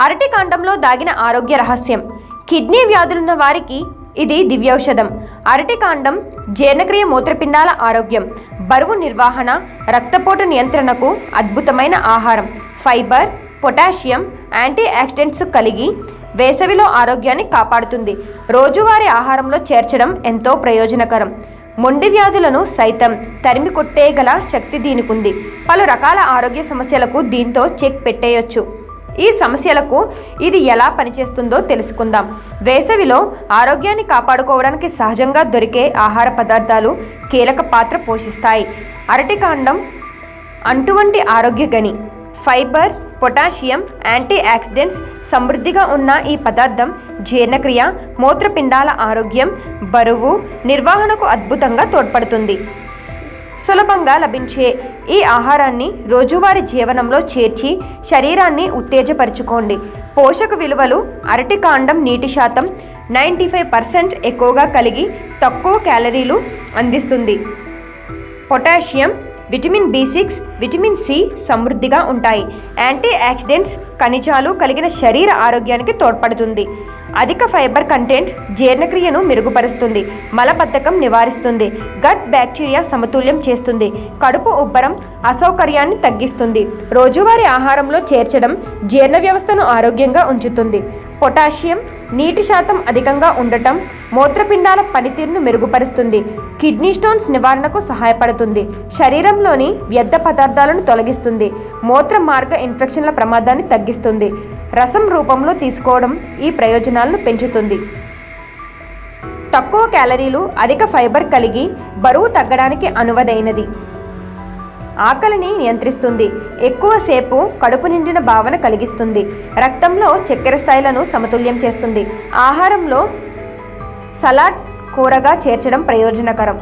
అరటి కాండంలో దాగిన ఆరోగ్య రహస్యం. కిడ్నీ వ్యాధులున్న వారికి ఇది దివ్యౌషధం. అరటి కాండం జీర్ణక్రియ మూత్రపిండాల ఆరోగ్యం. బరువు నిర్వహణ రక్తపోటు నియంత్రణకు అద్భుతమైన ఆహారం. ఫైబర్ పొటాషియం యాంటీ ఆక్సిడెంట్స్ కలిగి వేసవిలో ఆరోగ్యాన్ని కాపాడుతుంది. రోజువారీ ఆహారంలో చేర్చడం ఎంతో ప్రయోజనకరం. మొండి వ్యాధులను సైతం తరిమి కొట్టేయగల శక్తి దీనికుంది. పలు రకాల ఆరోగ్య సమస్యలకు దీంతో చెక్ పెట్టేయొచ్చు. ఈ సమస్యలకు ఇది ఎలా పనిచేస్తుందో తెలుసుకుందాం. వేసవిలో ఆరోగ్యాన్ని కాపాడుకోవడానికి సహజంగా దొరికే ఆహార పదార్థాలు కీలక పాత్ర పోషిస్తాయి. అరటికాండం అంటువంటి ఆరోగ్య గని ఫైబర్ పొటాషియం యాంటీ ఆక్సిడెంట్స్ సమృద్ధిగా ఉన్న ఈ పదార్థం జీర్ణక్రియ మూత్రపిండాల ఆరోగ్యం బరువు నిర్వహణకు అద్భుతంగా తోడ్పడుతుంది. సులభంగా లభించే ఈ ఆహారాన్ని రోజువారీ జీవనంలో చేర్చి శరీరాన్ని ఉత్తేజపరచుకోండి. పోషక విలువలు అరటి కాండం నీటి శాతం నైంటీ ఫైవ్ పర్సెంట్ ఎక్కువగా కలిగి తక్కువ క్యాలరీలు అందిస్తుంది. Potassium vitamin B six vitamin C సమృద్ధిగా ఉంటాయి. యాంటీ ఆక్సిడెంట్స్ ఖనిజాలు కలిగిన శరీర ఆరోగ్యానికి తోడ్పడుతుంది. అధిక ఫైబర్ కంటెంట్ జీర్ణక్రియను మెరుగుపరుస్తుంది మలబద్ధకం నివారిస్తుంది గట్ బ్యాక్టీరియా సమతుల్యం చేస్తుంది కడుపు ఉబ్బరం అసౌకర్యాన్ని తగ్గిస్తుంది రోజువారీ ఆహారంలో చేర్చడం జీర్ణ వ్యవస్థను ఆరోగ్యంగా ఉంచుతుంది. పొటాషియం నీటి శాతం అధికంగా ఉండటం మూత్రపిండాల పనితీరును మెరుగుపరుస్తుంది. కిడ్నీ స్టోన్స్ నివారణకు సహాయపడుతుంది. శరీరంలోని వ్యర్థ పదార్థాలను తొలగిస్తుంది. మూత్ర మార్గ ఇన్ఫెక్షన్ల ప్రమాదాన్ని తగ్గిస్తుంది. రసం రూపంలో తీసుకోవడం ఈ ప్రయోజనాలను పెంచుతుంది. తక్కువ క్యాలరీలు అధిక ఫైబర్ కలిగి బరువు తగ్గడానికి అనువదైనది. ఆకలిని నియంత్రిస్తుంది. ఎక్కువసేపు కడుపు నిండిన భావన కలిగిస్తుంది. రక్తంలో చక్కెర స్థాయిలను సమతుల్యం చేస్తుంది. ఆహారంలో సలాడ్ కూరగా చేర్చడం ప్రయోజనకరం.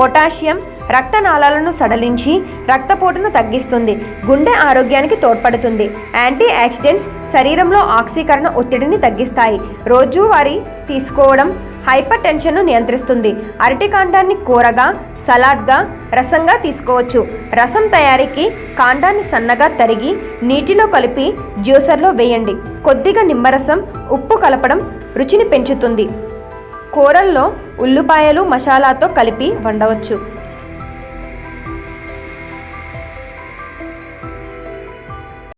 పొటాషియం రక్తనాళాలను సడలించి రక్తపోటును తగ్గిస్తుంది. గుండె ఆరోగ్యానికి తోడ్పడుతుంది. యాంటీ ఆక్సిడెంట్స్ శరీరంలో ఆక్సీకరణ ఒత్తిడిని తగ్గిస్తాయి. రోజువారీ తీసుకోవడం హైపర్ టెన్షన్ను నియంత్రిస్తుంది. అరటి కాండాన్ని కూరగా సలాడ్గా రసంగా తీసుకోవచ్చు. రసం తయారీకి కాండాన్ని సన్నగా తరిగి నీటిలో కలిపి జ్యూసర్లో వేయండి. కొద్దిగా నిమ్మరసం ఉప్పు కలపడం రుచిని పెంచుతుంది. కూరల్లో ఉల్లిపాయలు మసాలాతో కలిపి వండవచ్చు.